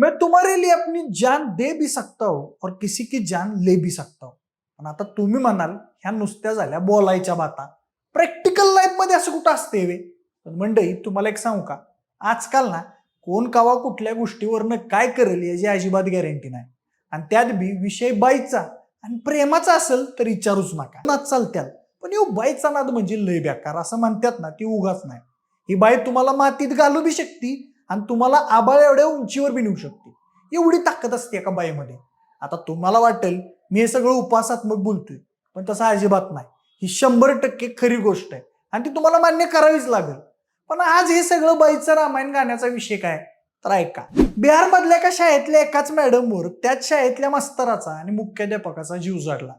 मैं तुम्हारे लिए अपनी जान दे भी सकता हूं और किसी की जान ले भी सकता हूं. पण आता तुम्ही म्हणाल ह्या नुसत्या झाल्या बोलायच्या बाता. प्रॅक्टिकल लाईफमध्ये असं कुठं असते वे? पण मंडळी तुम्हाला एक सांगू का? आजकाल ना कोण कावा कुठल्या गोष्टीवरनं काय करेल याची अजिबात गॅरंटी नाही. आणि त्यात बी विषय बाईचा आणि प्रेमाचा असेल तर विचारूच नका. नाद चालत्याल. पण यो बाईचा नाद म्हणजे लय बेकार. असं म्हणतात ना ती उगाच नाही. ही बाई तुम्हाला मातीत घालू बी शकते आणि तुम्हाला आबाळ एवढ्या उंचीवर बी नेऊ शकते. एवढी ताकद असते एका बाईमध्ये. आता तुम्हाला वाटेल मी हे सगळं उपासात्मक बोलतोय पण तसं अजिबात नाही. ही शंभर टक्के खरी गोष्ट आहे. आणि ती तुम्हाला मान्य करावीच लागेल. पण आज हे सगळं बाईचं रामायण गाण्याचा विषय काय? तर ऐका. बिहार मधल्या एका शाळेतल्या एकाच मॅडमवर त्याच शाळेतल्या मास्तराचा आणि मुख्याध्यापकाचा जीव जाडला.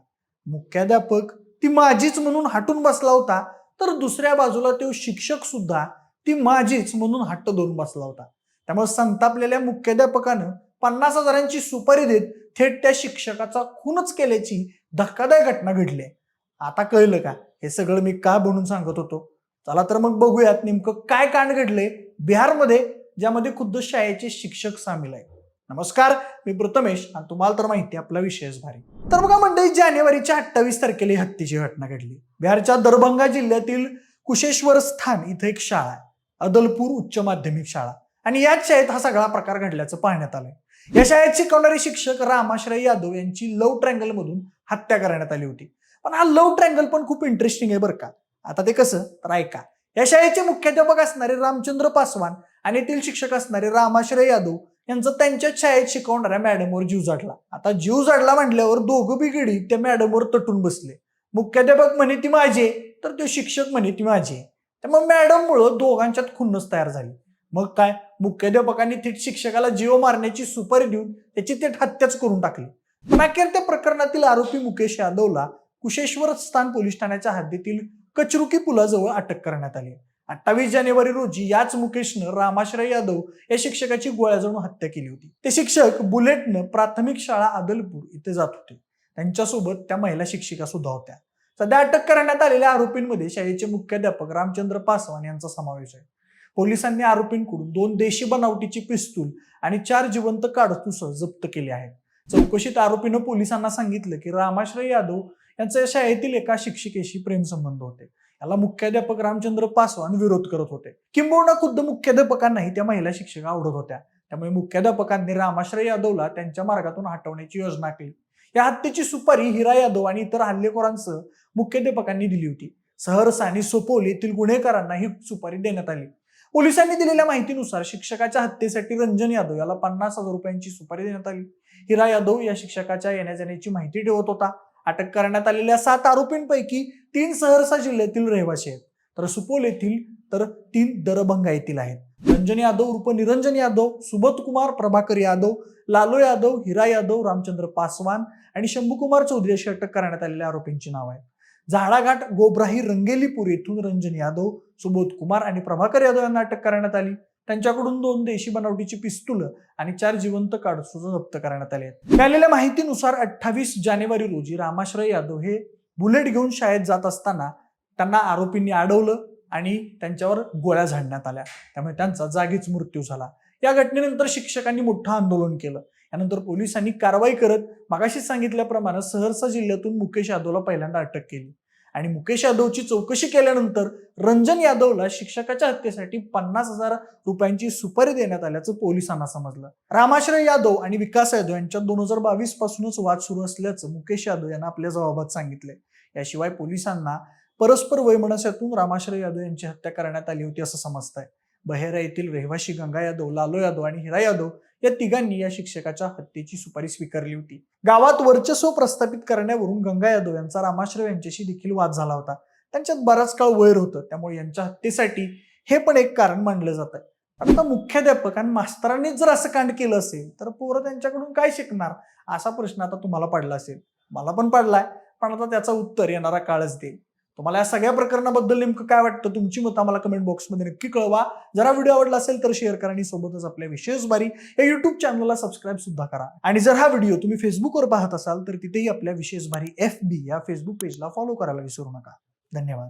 मुख्याध्यापक ती माझीच म्हणून हटून बसला होता तर दुसऱ्या बाजूला तो शिक्षक सुद्धा ती माझीच म्हणून हट्ट धरून बसला होता. त्यामुळे संतापलेल्या मुख्याध्यापकानं पन्नास हजारांची सुपारी देत थेट त्या शिक्षकाचा खूनच केल्याची धक्कादायक घटना घडली. आहे. आता कळलं का? हे सगळं मी का बनून सांगत होतो? चला तर मग बघूयात नेमकं काय कांड घडले बिहारमध्ये ज्यामध्ये खुद्द शाळेचे शिक्षक सामील आहेत. नमस्कार मी प्रथमेश आणि तुम्हाला तर माहिती आपला विषयच भारी. तर बघा मंडळी जानेवारीच्या अठ्ठावीस तारखेला हत्तीची घटना घडली. बिहारच्या दरभंगा जिल्ह्यातील कुशेश्वर स्थान इथं एक शाळा आहे. अदलपूर उच्च माध्यमिक शाळा. आणि याच शाळेत हा सगळा प्रकार घडल्याचं पाहण्यात आलंय. या शाळेत शिकवणारे शिक्षक रामाश्रय यादव यांची लव्ह ट्रँगल मधून हत्या करण्यात आली होती. पण हा लव्ह ट्रँगल पण खूप इंटरेस्टिंग आहे बरं का. आता ते कसं? तर ऐका. या शाळेचे मुख्याध्यापक असणारे रामचंद्र पासवान आणि येथील शिक्षक असणारे रामाश्रय यादव यांचं त्यांच्याच शाळेत शिकवणाऱ्या मॅडमवर जीव जाडला. आता जीव जाडला म्हटल्यावर दोघं बिघडी त्या मॅडमवर तटून बसले. मुख्याध्यापक म्हणे ती माझे आहे, तर तो शिक्षक म्हणे ती माझे आहे. त्यामुळे मॅडममुळं दोघांच्यात खुन्नस तयार झाली. मग काय? मुख्याध्यापकांनी थेट शिक्षकाला जीव मारण्याची सुपारी देऊन त्याची थेट हत्याच करून टाकली. पण अखेर त्या प्रकरणातील आरोपी मुकेश यादवला कुशेश्वर स्थान पोलीस ठाण्याच्या हद्दीतील कचरुकी पुलाजवळ अटक करण्यात आली. अठ्ठावीस जानेवारी रोजी याच मुकेशनं रामाश्रय यादव या शिक्षकाची गोळ्या जाऊन हत्या केली होती. ते शिक्षक बुलेटनं प्राथमिक शाळा आदलपूर इथे जात होते. त्यांच्यासोबत त्या महिला शिक्षिका सुद्धा होत्या. सध्या अटक करण्यात आलेल्या आरोपींमध्ये शाळेचे मुख्याध्यापक रामचंद्र पासवान यांचा समावेश आहे. पोलिसांनी आरोपींकडून दोन देशी बनावटीची पिस्तूल आणि चार जिवंत काडतुसं जप्त केली आहेत चौकशीत आरोपीनं पोलिसांना सांगितलं की रामाश्रय यादव यांचा या शाळेतील एका शिक्षिकेशी प्रेमसंबंध होते. याला मुख्याध्यापक रामचंद्र पासवान विरोध करत होते. किंबहुना खुद्द मुख्याध्यापकांनाही त्या महिला शिक्षिका आवडत होत्या. त्यामुळे मुख्याध्यापकांनी रामाश्रय यादवला त्यांच्या मार्गातून हटवण्याची योजना केली. या हत्येची सुपारी हिरा यादव आणि इतर हल्लेखोरांसह मुख्याध्यापकांनी दिली होती. सहरसा आणि सोपोल येथील गुन्हेगारांना ही सुपारी देण्यात आली. पोलिसांनी दिलेल्या माहितीनुसार शिक्षकाच्या हत्येसाठी रंजन यादव याला पन्नास हजार रुपयांची सुपारी देण्यात आली. हिरा यादव या शिक्षकाच्या येण्या जाण्याची माहिती ठेवत होता. अटक करण्यात आलेल्या सात आरोपींपैकी तीन सहरसा जिल्ह्यातील रहिवासी आहेत. तर सुपोल येथील तर तीन दरभंगा येथील आहेत. रंजन यादव उर्फ निरंजन यादव सुबत कुमार प्रभाकर यादव लालू यादव हिरा यादव रामचंद्र पासवान आणि शंभूकुमार चौधरी अशी अटक करण्यात आलेल्या आरोपींची नाव आहेत. झाडाघाट गोब्राही रंगेलीपूर येथून रंजन यादव सुबोध कुमार आणि प्रभाकर यादव यांना अटक करण्यात आली. त्यांच्याकडून दोन देशी बनावटीची पिस्तुल आणि चार जिवंत काडसूज जप्त करण्यात आले आहेत. मिळालेल्या माहितीनुसार अठ्ठावीस जानेवारी रोजी रामाश्रय यादव हे बुलेट घेऊन शाळेत जात असताना त्यांना आरोपींनी अडवलं आणि त्यांच्यावर गोळ्या झाडण्यात आल्या. त्यामुळे त्यांचा जागीच मृत्यू झाला. या घटनेनंतर शिक्षकांनी मोठं आंदोलन केलं. यानंतर पोलिसांनी कारवाई करत मागाशी सांगितल्याप्रमाणे सहरसा जिल्ह्यातून मुकेश यादवला पहिल्यांदा अटक केली. आणि मुकेश यादवची चौकशी केल्यानंतर रंजन यादवला शिक्षकाच्या हत्येसाठी पन्नास हजार रुपयांची सुपारी देण्यात आल्याचं पोलिसांना समजलं. रामाश्रय यादव आणि विकास यादव यांच्यात दोन हजार बावीस पासूनच वाद सुरू असल्याचं मुकेश यादव यांना आपल्या जबाबात सांगितले याशिवाय पोलिसांना परस्पर वैमनस्यातून रामाश्रय यादव यांची हत्या करण्यात आली होती असं समजत आहे बहेरा येथील रहिवाशी गंगा यादव लालो यादव आणि हिरा यादव या तिघांनी या शिक्षकाच्या हत्येची सुपारी स्वीकारली होती. गावात वर्चस्व प्रस्थापित करण्यावरून गंगा यादव यांचा रामाश्रय यांच्याशी देखील वाद झाला होता. त्यांच्यात बराच काळ वैर होतं त्यामुळे यांच्या हत्येसाठी हे पण एक कारण मानलं जात. आहे आता मुख्याध्यापक आणि मास्तरांनीच जर असं कांड केलं असेल तर पोरं त्यांच्याकडून काय शिकणार? असा प्रश्न आता तुम्हाला पडला असेल. मला पण पडलाय पण आता त्याचं उत्तर येणारा काळच देईल. तुम्हाला या सगळ्या प्रकरणाबद्दल नेमकं काय वाटतं तुमची मतं आम्हाला कमेंट बॉक्समध्ये नक्की कळवा. जरा व्हिडिओ आवडला असेल तर शेअर करा आणि सोबतच आपल्या विशेष बारी या युट्यूब चॅनलला सबस्क्राईब सुद्धा करा. आणि जर हा व्हिडिओ तुम्ही फेसबुकवर पाहत असाल तर तिथेही आपल्या विशेष बारी एफ बी या फेसबुक पेजला फॉलो करायला विसरू नका. धन्यवाद.